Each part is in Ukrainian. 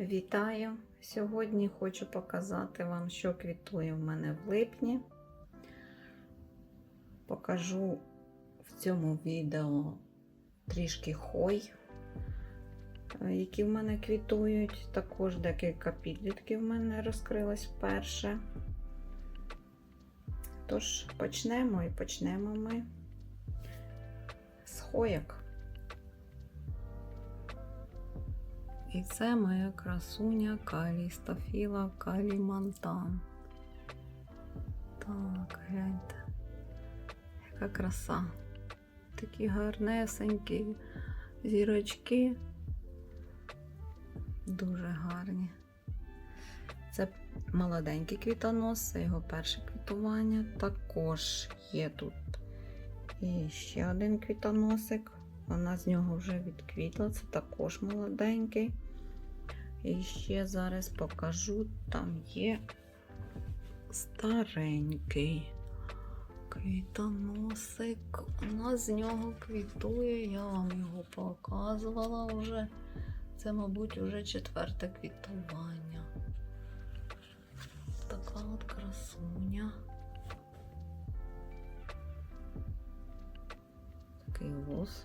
Вітаю! Сьогодні хочу показати вам, що квітує в мене в липні. Покажу в цьому відео трішки хой, які в мене квітують. Також декілька підлітків в мене розкрилось вперше. Тож почнемо і почнемо ми з хояк. І це моя красуня Калістофіла Калімантан. Так, гляньте. Яка краса. Такі гарнесенькі зірочки. Дуже гарні. Це молоденький квітонос, це його перше квітування. Також є тут і ще один квітоносик. Вона з нього вже відквітла, це також молоденький. І ще зараз покажу, там є старенький квітоносик. У нас з нього квітує, я вам його показувала вже. Це, мабуть, вже четверте квітування. Така от красуня. Такий вуз.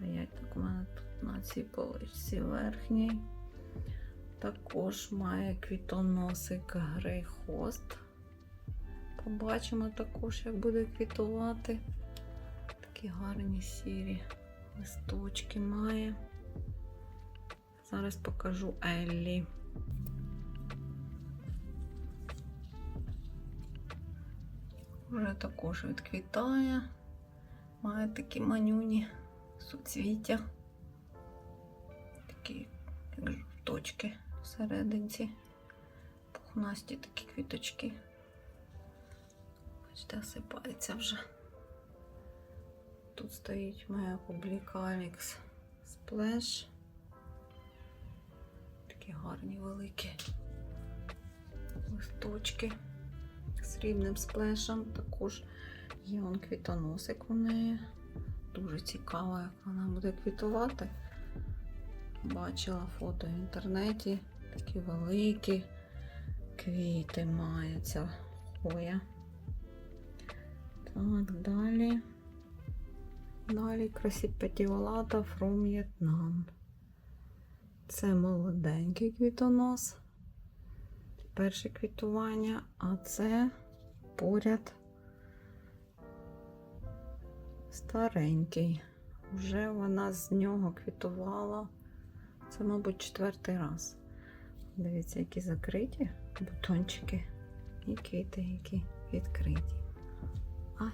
Стоять так у мене тут на цій поличці верхній. Також має квітоносик грейхост. Побачимо також, як буде квітувати. Такі гарні сірі листочки має. Зараз покажу Еллі. Вже також відквітає. Має такі манюні суцвіття. Такі, як жовточки всерединці. Пухнасті такі квіточки. Бачите, осипається вже. Тут стоїть моя публіка Alex Splash. Такі гарні великі листочки срібним сплешем. Також є он квітоносик у неї. Дуже цікаво, як вона буде квітувати. Бачила фото в інтернеті. Такі великі квіти має ця хоя. Так, далі. Далі красіпетівалата from Vietnam. Це молоденький квітонос. Перше квітування, а це поряд старенький. Вже вона з нього квітувала. Це, мабуть, четвертий раз. Дивіться, які закриті бутончики і квіти, які відкриті. Ай,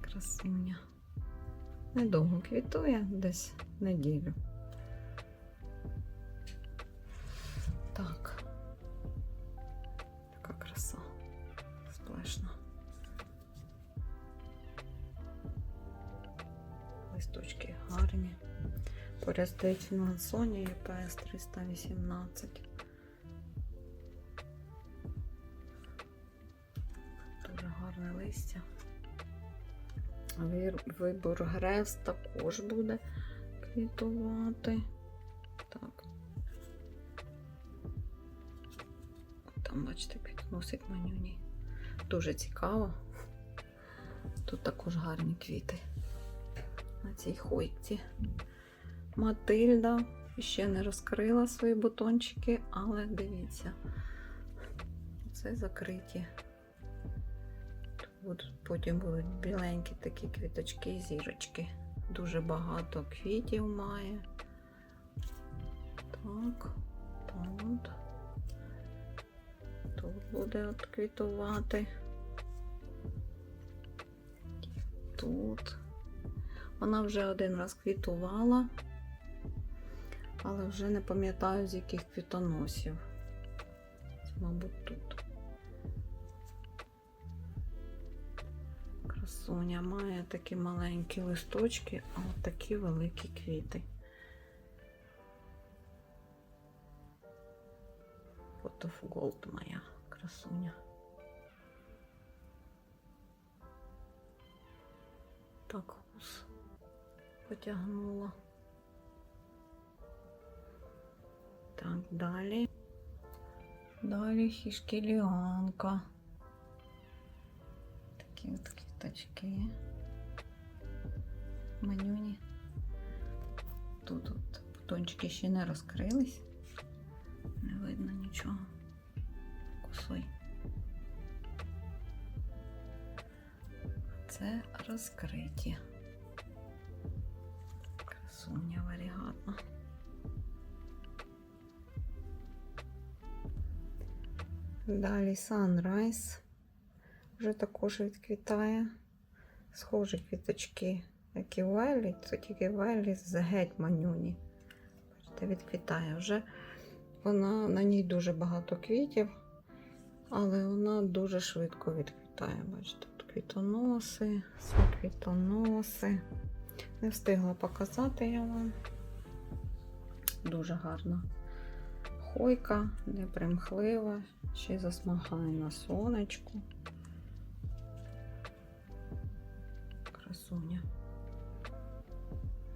красуня. Недовго квітує, десь неділю. Стоїть фінансоні ЄПС 318. Дуже гарне листя. Вибор грез також буде квітувати. Так. Там, бачите, квітносик манюній. Дуже цікаво. Тут також гарні квіти на цій хойці. Матильда ще не розкрила свої бутончики, але дивіться, це закриті. Тут потім будуть біленькі такі квіточки і зірочки. Дуже багато квітів має. Так, тут. Тут буде от квітувати. Тут. Вона вже один раз квітувала, але вже не пам'ятаю, з яких квітоносів. Це, мабуть, тут. Красуня має такі маленькі листочки, а от такі великі квіти. Голд моя красуня. Так, потягнула. Так, далі. Далі хішкіліанка. Такі от квіточки. Манюні. Тут от бутончики ще не розкрились. Не видно нічого. Косой. Це розкриті. Красуня варігатна. Далі Sunrise. Вже також відквітає. Схожі квіточки, як і Велі, це тільки Велі з геть манюні. Бачите, відквітає вже. Вона на ній дуже багато квітів, але вона дуже швидко відквітає. Бачите, тут квітоноси, квітоноси. Не встигла показати я вам. Дуже гарна хойка, непримхлива, ще й засмагає на сонечку. Красуня.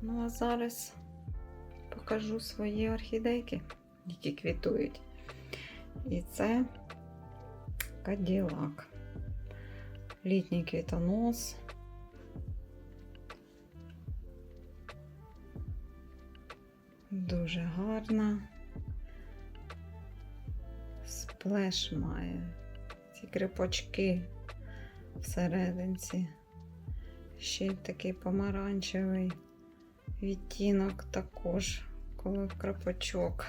Ну, а зараз покажу свої орхідейки, які квітують. І це Каділак. Літній квітонос. Дуже гарна. Сплеш має. Ці крипочки всерединці. Ще такий помаранчевий відтінок також, коли крапочок.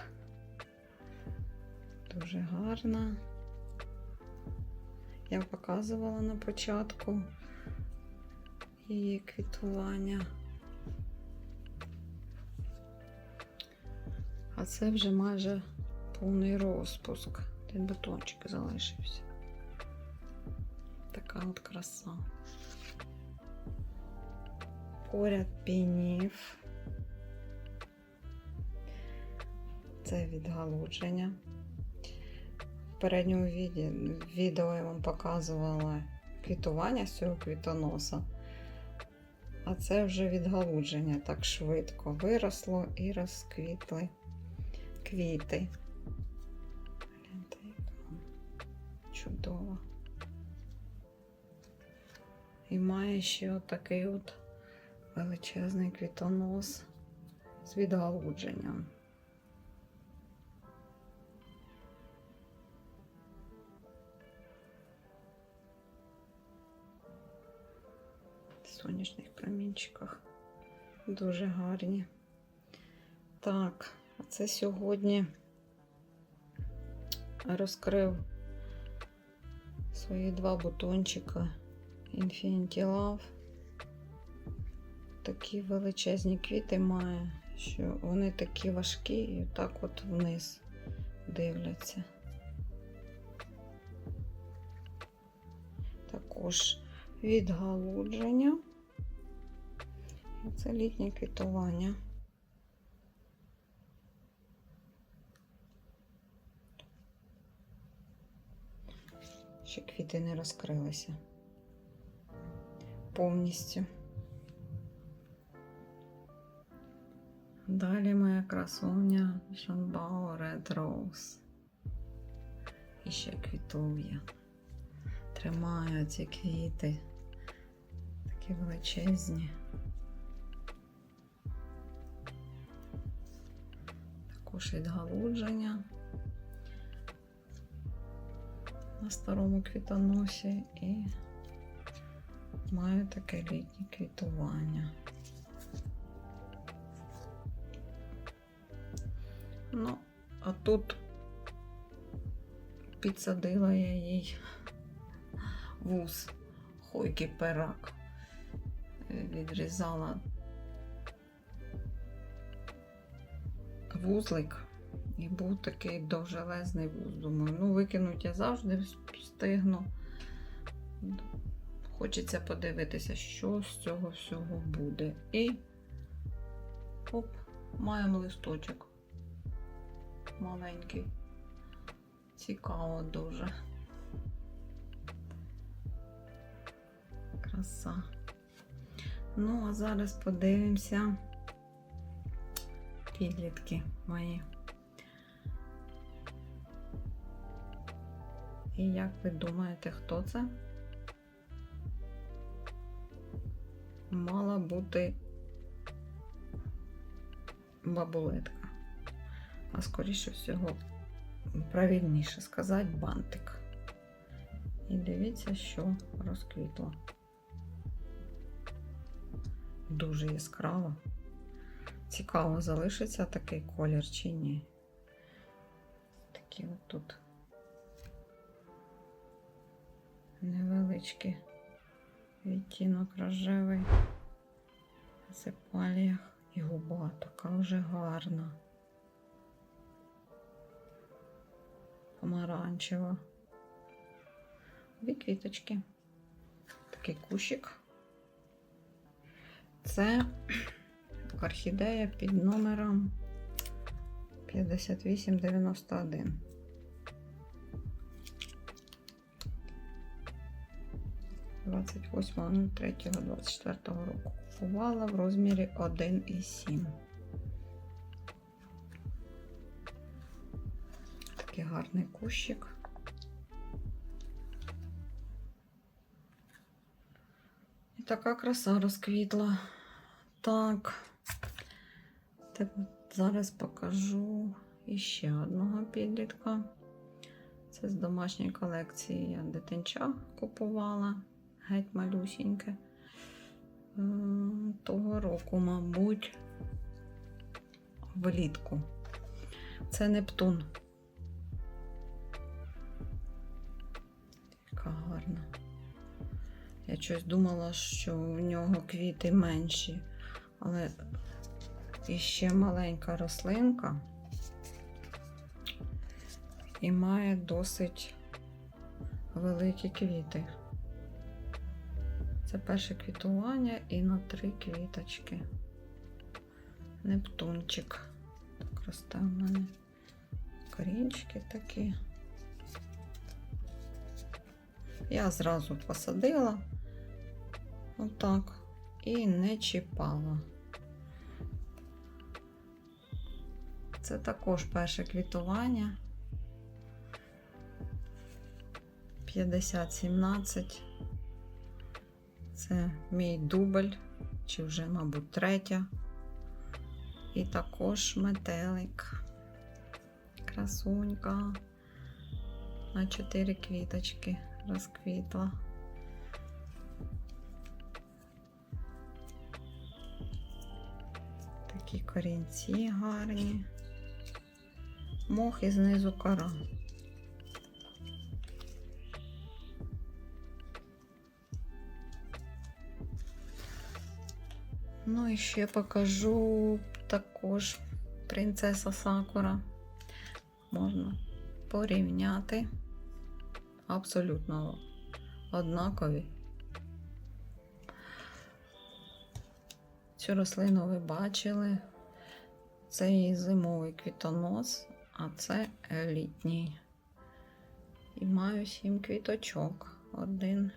Дуже гарна. Я показувала на початку її квітування. А це вже майже повний розпуск. Один бутончик залишився. Така от краса. Поряд пінів. Це відгалудження. В передньому відео я вам показувала квітування з цього квітоноса. А це вже відгалудження так швидко виросло і розквітли квіти. Чудова. І має ще отакий от величезний квітонос з відгалудженням. В сонячних промінчиках. Дуже гарні. Так, це сьогодні розкрив свої два бутончика Infinity Love. Такі величезні квіти має, що вони такі важкі і так от вниз дивляться. Також відгалудження. Це літнє квітування. Ще квіти не розкрилися повністю. Далі моя красуня Шанбао Red Rose. І ще квітує. Тримаю ці квіти. Такі величезні. Також відгалудження на старому квітоносі і маю таке літнє квітування. Ну, а тут підсадила я їй вуз хойки перак. Відрізала вузлик і був такий довжелезний вуз. Думаю, ну викинуть я завжди встигну. Хочеться подивитися, що з цього всього буде. І оп, маємо листочок маленький. Цікаво дуже. Краса. Ну, а зараз подивимося підлітки мої. І як ви думаєте, хто це? Мала бути бабулетка. А скоріше всього, правильніше сказати, бантик. І дивіться, що розквітло. Дуже яскраво. Цікаво, залишиться такий колір чи ні. Такі от тут невеличкий відтінок рожевий. В сепаліях і губа така вже гарна. Помаранчева. Дві квіточки. Такий кущик. Це орхідея під номером 5891. Двадцять восьмого третього, двадцять четвертого року купувала в розмірі 1,7. Такий гарний кущик. І така краса розквітла. Так. Так, зараз покажу іще одного підлітка. Це з домашньої колекції я дитинча купувала. Геть малюсіньке. Того року, мабуть, влітку. Це Нептун. Яка гарна. Я щось думала, що в нього квіти менші, але іще маленька рослинка і має досить великі квіти. Це перше квітування і на три квіточки. Нептунчик. Так росте в мене корінчики такі. Я зразу посадила отак і не чіпала. Це також перше квітування. 50-17. Це мій дубль, чи вже, мабуть, третя. І також метелик. Красунька. На чотири квіточки розквітла. Такі корінці гарні. Мох і знизу кора. Ну і ще покажу також принцеса Сакура. Можна порівняти. Абсолютно однакові. Цю рослину ви бачили. Це її зимовий квітонос, а це літній. І маю сім квіточок. Один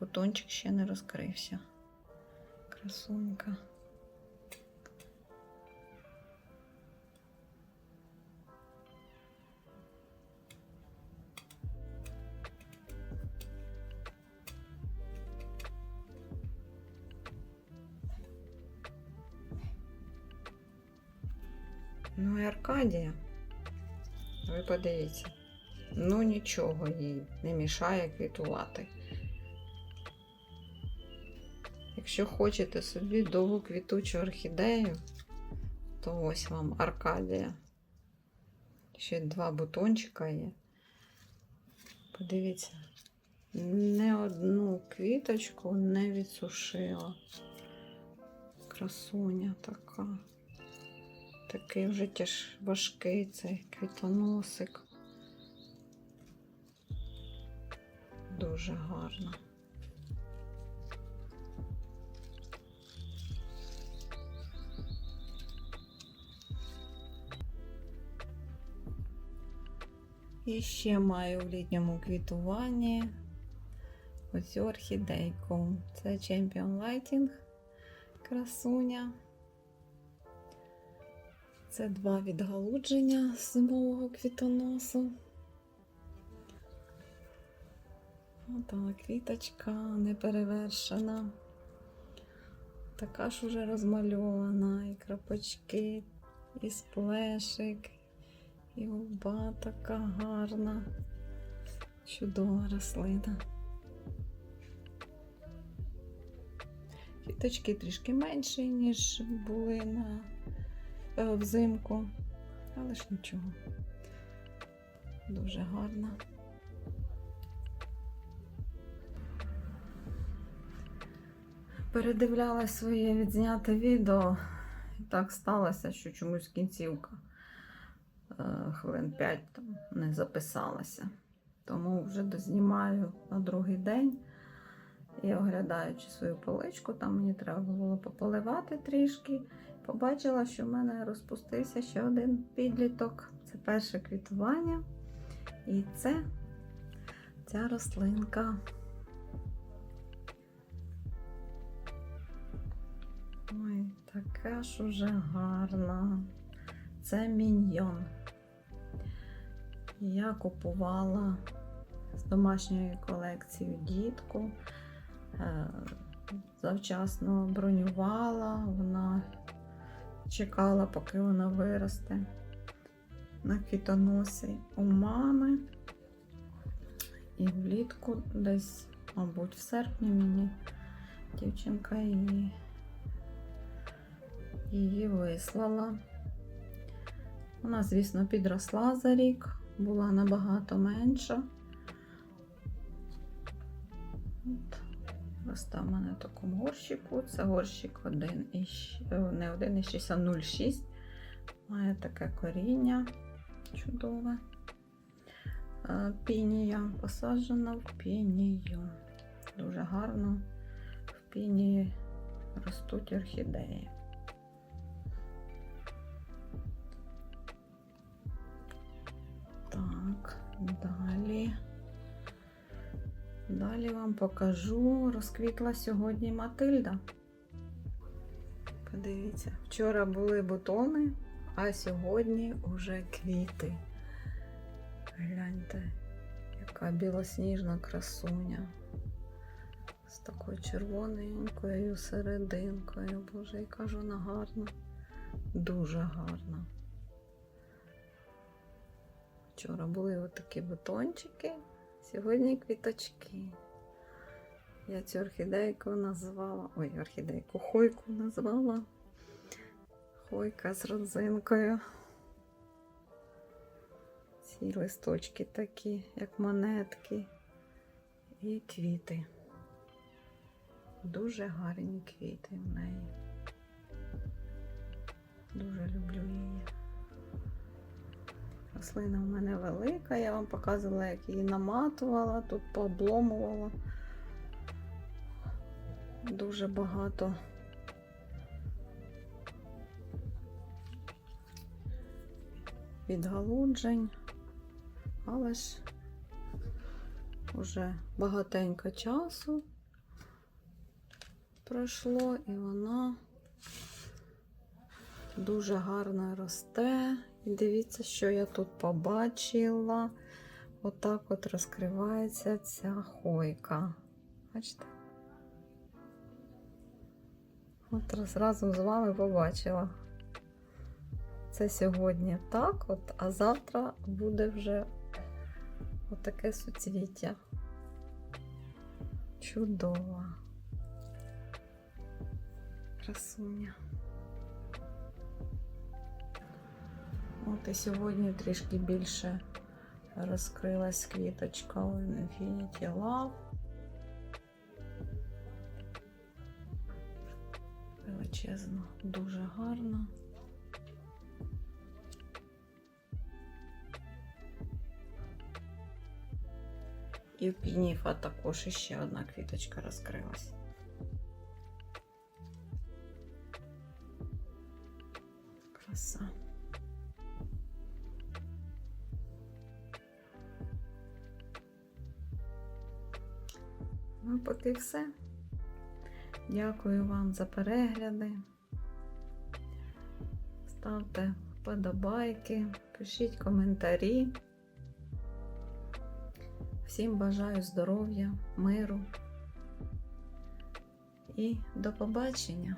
бутончик ще не розкрився. Красунька. Ну і Аркадія. Ви подивіться. Ну нічого їй не мішає квітувати. Якщо хочете собі довгу квітучу орхідею, то ось вам Аркадія. Ще два бутончика є. Подивіться, не одну квіточку не відсушила. Красуня така. Такий вже теж важкий цей квітоносик. Дуже гарно. І ще маю в літньому квітуванні оцю орхідейку. Це Champion Lighting красуня. Це два відгалудження зимового квітоносу. Отак, квіточка неперевершена. Така ж уже розмальована, і крапочки, і сплешик, і губа така гарна. Чудова рослина. Квіточки трішки менші, ніж були на е, взимку, але ж нічого. Дуже гарна. Передивлялась своє відзняте відео, і так сталося, що чомусь кінцівка хвилин 5 там не записалася. Тому вже дознімаю на другий день. І оглядаючи свою поличку, там мені треба було пополивати трішки. Побачила, що в мене розпустився ще один підліток. Це перше квітування. І це ця рослинка. Ой, така ж уже гарна. Це міньйон. Я купувала з домашньої колекції дітку. Е, Завчасно бронювала, вона чекала, поки вона виросте на квітоносі у мами. І влітку десь, мабуть, в серпні мені дівчинка її, її вислала. Вона, звісно, підросла за рік, була набагато менша. От. Росте в мене в такому горщику. Це горщик 1 і е, не 1,6, а 0,6. Має таке коріння чудове. Е, Пінія посаджена в пінію. Дуже гарно в пінії ростуть орхідеї. Далі. Далі вам покажу, розквітла сьогодні Матильда. Подивіться, вчора були бутони, а сьогодні вже квіти. Гляньте, яка білосніжна красуня. З такою червоненькою серединкою. Боже, яка ж вона гарна. Дуже гарна. Вчора були отакі бутончики, Сьогодні квіточки. Я цю орхідейку назвала. Ой, орхідейку, хойку назвала. Хойка з родзинкою. Ці листочки такі, як монетки. І квіти. Дуже гарні квіти в неї. Дуже люблю її. Рослина в мене велика, я вам показувала, як її наматувала, тут пообломувала. Дуже багато. Відгалуджень, але ж вже багатенько часу пройшло і вона дуже гарно росте. І дивіться, що я тут побачила. Отак от розкривається ця хойка. Бачите? От раз разом з вами побачила. Це сьогодні так, от, а завтра буде вже отаке суцвіття. Чудова. Красуня. От і сьогодні трішки більше розкрилась квіточка у Infinity Love. Величезно, дуже гарно. І в Пініфа також іще одна квіточка розкрилась. Поки все. Дякую вам за перегляди. Ставте вподобайки, пишіть коментарі. Всім бажаю здоров'я, миру і до побачення!